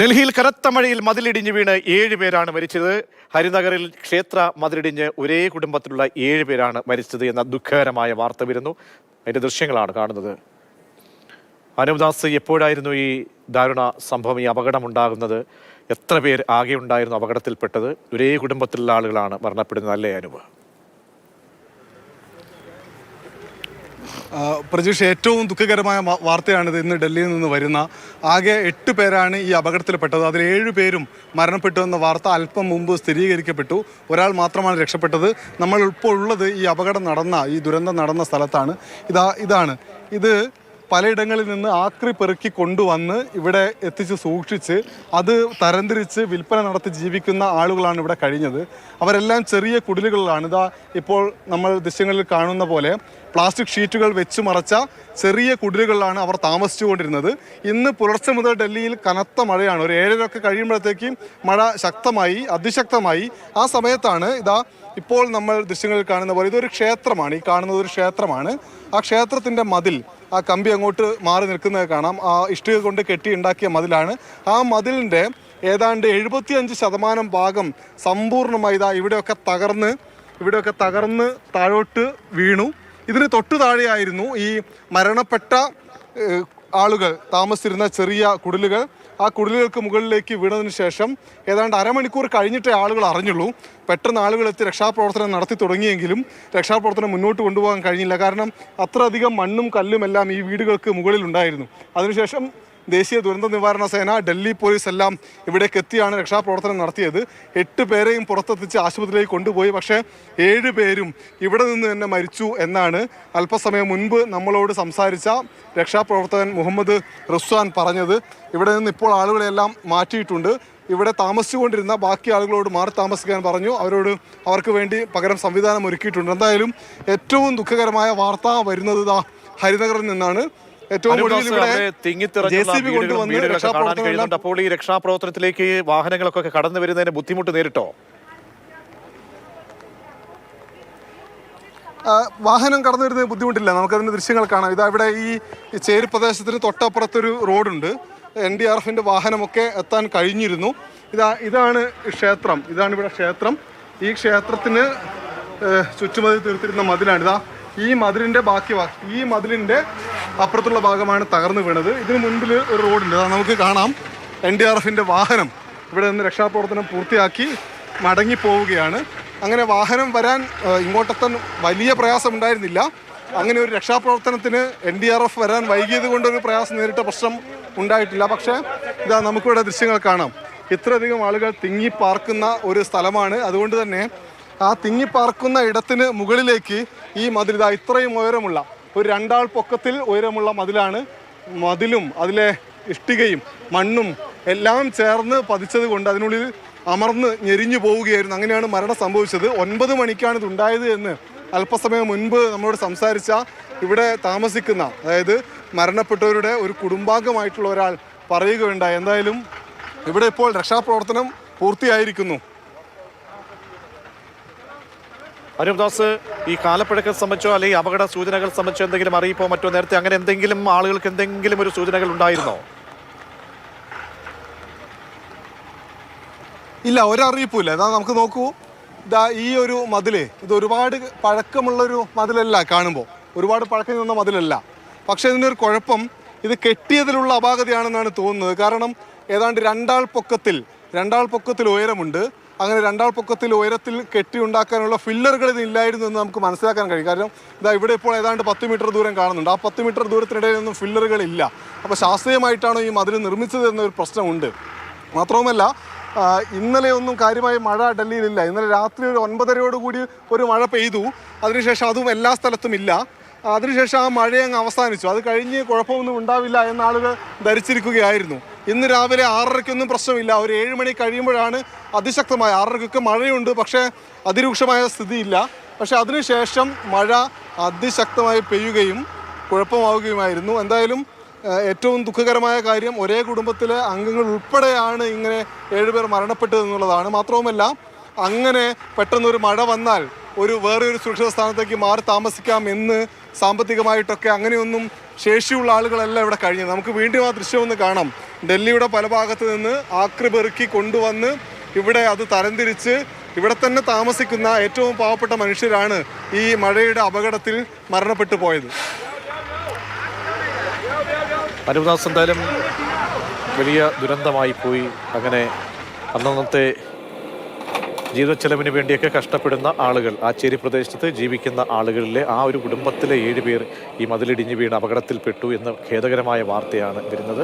ഡൽഹിയിൽ കനത്ത മഴയിൽ മതിലിടിഞ്ഞ് വീണ് ഏഴ് പേരാണ് മരിച്ചത്. ഹരിനഗറിൽ ക്ഷേത്ര മതിലിടിഞ്ഞ് ഒരേ കുടുംബത്തിലുള്ള ഏഴ് പേരാണ് മരിച്ചത് എന്ന ദുഃഖകരമായ വാർത്ത വരുന്നു. അതിന്റെ ദൃശ്യങ്ങളാണ് കാണുന്നത്. അനുദാസ് എപ്പോഴായിരുന്നു ഈ ദാരുണ സംഭവം ഈ അപകടം ഉണ്ടാകുന്നത് എത്ര പേർ ആകെ ഉണ്ടായിരുന്നു അപകടത്തിൽപ്പെട്ടത്? ഒരേ കുടുംബത്തിലുള്ള ആളുകളാണ് മരണപ്പെടുന്നത് അല്ലേ അനുപ? പ്രജീഷ് ഏറ്റവും ദുഃഖകരമായ വാർത്തയാണിത് ഇന്ന് ഡൽഹിയിൽ നിന്ന് വരുന്ന. ആകെ എട്ട് പേരാണ് ഈ അപകടത്തിൽപ്പെട്ടത് അതിൽ ഏഴ് പേരും മരണപ്പെട്ടു എന്ന വാർത്ത അല്പം മുമ്പ് സ്ഥിരീകരിക്കപ്പെട്ടു. ഒരാൾ മാത്രമാണ് രക്ഷപ്പെട്ടത്. നമ്മൾ ഇപ്പോൾ ഉള്ളത് ഈ അപകടം നടന്ന ഈ ദുരന്തം നടന്ന സ്ഥലത്താണ്. ഇതാ ഇതാണ്. ഇത് പലയിടങ്ങളിൽ നിന്ന് ആക്രി പെറുക്കി കൊണ്ടുവന്ന് ഇവിടെ എത്തിച്ച് സൂക്ഷിച്ച് അത് തരംതിരിച്ച് വിൽപ്പന നടത്തി ജീവിക്കുന്ന ആളുകളാണ് ഇവിടെ കഴിഞ്ഞത്. അവരെല്ലാം ചെറിയ കുടിലുകളിലാണ്. ഇതാ ഇപ്പോൾ നമ്മൾ ദൃശ്യങ്ങളിൽ കാണുന്ന പോലെ പ്ലാസ്റ്റിക് ഷീറ്റുകൾ വെച്ച് മറച്ച ചെറിയ കുടിലുകളിലാണ് അവർ താമസിച്ചുകൊണ്ടിരുന്നത്. ഇന്ന് പുലർച്ചെ മുതൽ ഡൽഹിയിൽ കനത്ത മഴയാണ്. ഒരു ഏഴരൊക്കെ കഴിയുമ്പോഴത്തേക്കും മഴ ശക്തമായി അതിശക്തമായി. ആ സമയത്താണ് ഇതാ ഇപ്പോൾ നമ്മൾ ദൃശ്യങ്ങളിൽ കാണുന്ന പോലെ ഇതൊരു ക്ഷേത്രമാണ്. ഈ കാണുന്നത് ഒരു ക്ഷേത്രമാണ്. ആ ക്ഷേത്രത്തിന്റെ മതിൽ ആ കമ്പി അങ്ങോട്ട് മാറി നിൽക്കുന്നത് കാണാം. ആ ഇഷ്ടിക കൊണ്ട് കെട്ടി ഉണ്ടാക്കിയ മതിലാണ്. ആ മതിലിന്റെ ഏതാണ്ട് എഴുപത്തിയഞ്ച് ശതമാനം ഭാഗം സമ്പൂർണമായി ഇതാ ഇവിടെയൊക്കെ തകർന്ന് ഇവിടെയൊക്കെ തകർന്ന് താഴോട്ട് വീണു. ഇതിന് തൊട്ടു താഴെയായിരുന്നു ഈ മരണപ്പെട്ട ആളുകൾ താമസിച്ചിരുന്ന ചെറിയ കുടിലുകൾ. ആ കുടിലുകൾക്ക് മുകളിലേക്ക് വീണതിന് ശേഷം ഏതാണ്ട് അരമണിക്കൂർ കഴിഞ്ഞിട്ടേ ആളുകൾ അറിഞ്ഞുള്ളൂ. പെട്ടെന്ന് ആളുകൾ എത്തി രക്ഷാപ്രവർത്തനം നടത്തി തുടങ്ങിയെങ്കിലും രക്ഷാപ്രവർത്തനം മുന്നോട്ട് കൊണ്ടുപോകാൻ കഴിഞ്ഞില്ല. കാരണം അത്രയധികം മണ്ണും കല്ലും എല്ലാം ഈ വീടുകൾക്ക് മുകളിലുണ്ടായിരുന്നു. അതിനുശേഷം ദേശീയ ദുരന്ത നിവാരണ സേന ഡൽഹി പോലീസ് എല്ലാം ഇവിടേക്ക് എത്തിയാണ് രക്ഷാപ്രവർത്തനം നടത്തിയത്. എട്ട് പേരെയും പുറത്തെത്തിച്ച് ആശുപത്രിയിലേക്ക് കൊണ്ടുപോയി. പക്ഷേ ഏഴ് പേരും ഇവിടെ നിന്ന് തന്നെ മരിച്ചു എന്നാണ് അല്പസമയം മുൻപ് നമ്മളോട് സംസാരിച്ച രക്ഷാപ്രവർത്തകൻ മുഹമ്മദ് റിസ്വാൻ പറഞ്ഞത്. ഇവിടെ നിന്ന് ഇപ്പോൾ ആളുകളെല്ലാം മാറ്റിയിട്ടുണ്ട്. ഇവിടെ താമസിച്ചുകൊണ്ടിരുന്ന ബാക്കി ആളുകളോട് മാറി താമസിക്കാൻ പറഞ്ഞു. അവരോട് അവർക്ക് വേണ്ടി പകരം സംവിധാനം ഒരുക്കിയിട്ടുണ്ട്. എന്തായാലും ഏറ്റവും ദുഃഖകരമായ വാർത്ത വരുന്നത് ഹരിനഗറിൽ നിന്നാണ്. ഏറ്റവും ഇവിടെ തിങ്ങിത്തിറങ്ങുന്ന വീടുകളൊക്കെ കാണാൻ കഴിയുന്നുണ്ട്. അപ്പോൾ ഈ രക്ഷാപ്രവർത്തനത്തിലേക്ക് വാഹനങ്ങളൊക്കെ കടന്നു വരുന്നതിന് ബുദ്ധിമുട്ട് നേരിട്ടോ? വാഹനം കടന്നു വരുന്നത് ബുദ്ധിമുട്ടില്ല. നമുക്കതിന്റെ ദൃശ്യങ്ങൾ കാണാം. ഇതാ ഇവിടെ ഈ ചേരി പ്രദേശത്തിന് തൊട്ടപ്പുറത്തൊരു റോഡുണ്ട്. എൻ ഡി ആർ എഫിന്റെ വാഹനമൊക്കെ എത്താൻ കഴിഞ്ഞിരുന്നു. ഇതാ ഇതാണ് ക്ഷേത്രം. ഇതാണ് ഇവിടെ ക്ഷേത്രം. ഈ ക്ഷേത്രത്തിന് ചുറ്റുമതി ചുറ്റുമതിൽ തീർത്തിരുന്ന മതിലാണ്. ഇതാ ഈ മതിലിന്റെ ബാക്കി ഈ മതിലിന്റെ അപ്പുറത്തുള്ള ഭാഗമാണ് തകർന്നു വീണത്. ഇതിന് മുൻപിൽ ഒരു റോഡുണ്ട്. അത് നമുക്ക് കാണാം. എൻ ഡി ആർ എഫിന്റെ വാഹനം ഇവിടെ നിന്ന് രക്ഷാപ്രവർത്തനം പൂർത്തിയാക്കി മടങ്ങി പോവുകയാണ്. അങ്ങനെ വാഹനം വരാൻ ഇങ്ങോട്ടെത്താൻ വലിയ പ്രയാസം ഉണ്ടായിരുന്നില്ല അങ്ങനെ ഒരു രക്ഷാപ്രവർത്തനത്തിന് എൻ ഡി ആർ എഫ് വരാൻ വൈകിയത് കൊണ്ടൊരു പ്രയാസം നേരിട്ട പ്രശ്നം ഉണ്ടായിട്ടില്ല. പക്ഷേ ഇതാ നമുക്കിവിടെ ദൃശ്യങ്ങൾ കാണാം. ഇത്രയധികം ആളുകൾ തിങ്ങി പാർക്കുന്ന ഒരു സ്ഥലമാണ്. അതുകൊണ്ട് തന്നെ ആ തിങ്ങി പാർക്കുന്ന ഇടത്തിന് മുകളിലേക്ക് ഈ മതിൽ ഇതാ ഇത്രയും ഉയരമുള്ള ഒരു രണ്ടാൾ പൊക്കത്തിൽ ഉയരമുള്ള മതിലാണ്. മതിലും അതിലെ ഇഷ്ടികയും മണ്ണും എല്ലാം ചേർന്ന് പതിച്ചത് കൊണ്ട് അതിനുള്ളിൽ അമർന്ന് ഞെരിഞ്ഞു പോവുകയായിരുന്നു. അങ്ങനെയാണ് മരണം സംഭവിച്ചത്. ഒൻപത് മണിക്കാണ് ഇത് ഉണ്ടായത് എന്ന് അല്പസമയം മുൻപ് നമ്മളോട് സംസാരിച്ച ഇവിടെ താമസിക്കുന്ന അതായത് മരണപ്പെട്ടവരുടെ ഒരു കുടുംബാംഗമായിട്ടുള്ള ഒരാൾ പറയുകയുണ്ടായി. എന്തായാലും ഇവിടെ ഇപ്പോൾ രക്ഷാപ്രവർത്തനം പൂർത്തിയായിരിക്കുന്നു. അനുപദാസ് ഈ കാലപ്പഴക്കം സംബന്ധിച്ചോ അല്ലെങ്കിൽ അപകട സൂചനകൾ സംബന്ധിച്ചോ എന്തെങ്കിലും അറിയിപ്പോ മറ്റോ നേരത്തെ അങ്ങനെ എന്തെങ്കിലും ആളുകൾക്ക് എന്തെങ്കിലും ഒരു സൂചനകൾ ഉണ്ടായിരുന്നോ? ഇല്ല ഒരറിയിപ്പുമില്ല. ഇതാ നമുക്ക് നോക്കൂ. ഇതാ ഈ ഒരു മതിൽ ഇത് ഒരുപാട് പഴക്കമുള്ളൊരു മതിലല്ല കാണുമ്പോൾ. ഒരുപാട് പഴക്കം നിന്ന മതിലല്ല. പക്ഷേ ഇതിനൊരു കുഴപ്പം ഇത് കെട്ടിയതിലുള്ള അപാകതയാണെന്നാണ് തോന്നുന്നത്. കാരണം ഏതാണ്ട് രണ്ടാൾ പൊക്കത്തിൽ രണ്ടാൾ പൊക്കത്തിൽ ഉയരമുണ്ട്. അങ്ങനെ രണ്ടാൾ പൊക്കത്തിൽ ഉയരത്തിൽ കെട്ടി ഉണ്ടാക്കാനുള്ള ഫില്ലറുകൾ ഇതില്ലായിരുന്നു എന്ന് നമുക്ക് മനസ്സിലാക്കാൻ കഴിയും. കാരണം ഇതാ ഇവിടെ ഇപ്പോൾ ഏതാണ്ട് പത്ത് മീറ്റർ ദൂരം കാണുന്നുണ്ട്. ആ പത്ത് മീറ്റർ ദൂരത്തിനിടയിലൊന്നും ഫില്ലറുകൾ ഇല്ല. അപ്പോൾ ശാസ്ത്രീയമായിട്ടാണോ ഈ മതിൽ നിർമ്മിച്ചത് എന്നൊരു പ്രശ്നമുണ്ട്. മാത്രവുമല്ല ഇന്നലെയൊന്നും കാര്യമായ മഴ ഡൽഹിയിലില്ല. ഇന്നലെ രാത്രി ഒരു ഒൻപതരയോട് കൂടി ഒരു മഴ പെയ്തു. അതിനുശേഷം അതും എല്ലാ സ്ഥലത്തും ഇല്ല. അതിനുശേഷം ആ മഴയങ്ങ് അവസാനിച്ചു. അത് കഴിഞ്ഞ് കുഴപ്പമൊന്നും ഉണ്ടാവില്ല എന്ന ആളുകൾ ധരിച്ചിരിക്കുകയായിരുന്നു. ഇന്ന് രാവിലെ ആറരയ്ക്കൊന്നും പ്രശ്നമില്ല. ഒരു ഏഴ് മണി കഴിയുമ്പോഴാണ് അതിശക്തമായ ആറരയ്ക്കൊക്കെ മഴയുണ്ട് പക്ഷേ അതിരൂക്ഷമായ സ്ഥിതിയില്ല. പക്ഷേ അതിനുശേഷം മഴ അതിശക്തമായി പെയ്യുകയും കുഴപ്പമാവുകയുമായിരുന്നു. എന്തായാലും ഏറ്റവും ദുഃഖകരമായ കാര്യം ഒരേ കുടുംബത്തിലെ അംഗങ്ങൾ ഉൾപ്പെടെയാണ് ഇങ്ങനെ ഏഴുപേർ മരണപ്പെട്ടത് എന്നുള്ളതാണ്. മാത്രവുമല്ല അങ്ങനെ പെട്ടെന്നൊരു മഴ വന്നാൽ ഒരു വേറെ ഒരു സുരക്ഷിത സ്ഥാനത്തേക്ക് മാറി താമസിക്കാം എന്ന് സാമ്പത്തികമായിട്ടൊക്കെ അങ്ങനെയൊന്നും ശേഷിയുള്ള ആളുകളല്ല ഇവിടെ കഴിഞ്ഞത്. നമുക്ക് വീണ്ടും ആ ദൃശ്യം ഒന്ന് കാണാം. ഡൽഹിയുടെ പല ഭാഗത്ത് നിന്ന് ആക്രി പെറുക്കി കൊണ്ടുവന്ന് ഇവിടെ അത് തരംതിരിച്ച് ഇവിടെ തന്നെ താമസിക്കുന്ന ഏറ്റവും പാവപ്പെട്ട മനുഷ്യരാണ് ഈ മഴയുടെ അപകടത്തിൽ മരണപ്പെട്ടു പോയത്. അനുദാസ് എന്തായാലും വലിയ ദുരന്തമായി പോയി. അങ്ങനെ അന്നന്നത്തെ ജീവിതച്ചെലവിന് വേണ്ടിയൊക്കെ കഷ്ടപ്പെടുന്ന ആളുകൾ ആ ചേരി പ്രദേശത്ത് ജീവിക്കുന്ന ആളുകളിലെ ആ ഒരു കുടുംബത്തിലെ ഏഴ് പേർ ഈ മതിലിടിഞ്ഞ് വീണ് അപകടത്തിൽപ്പെട്ടു എന്ന ഖേദകരമായ വാർത്തയാണ് വരുന്നത്.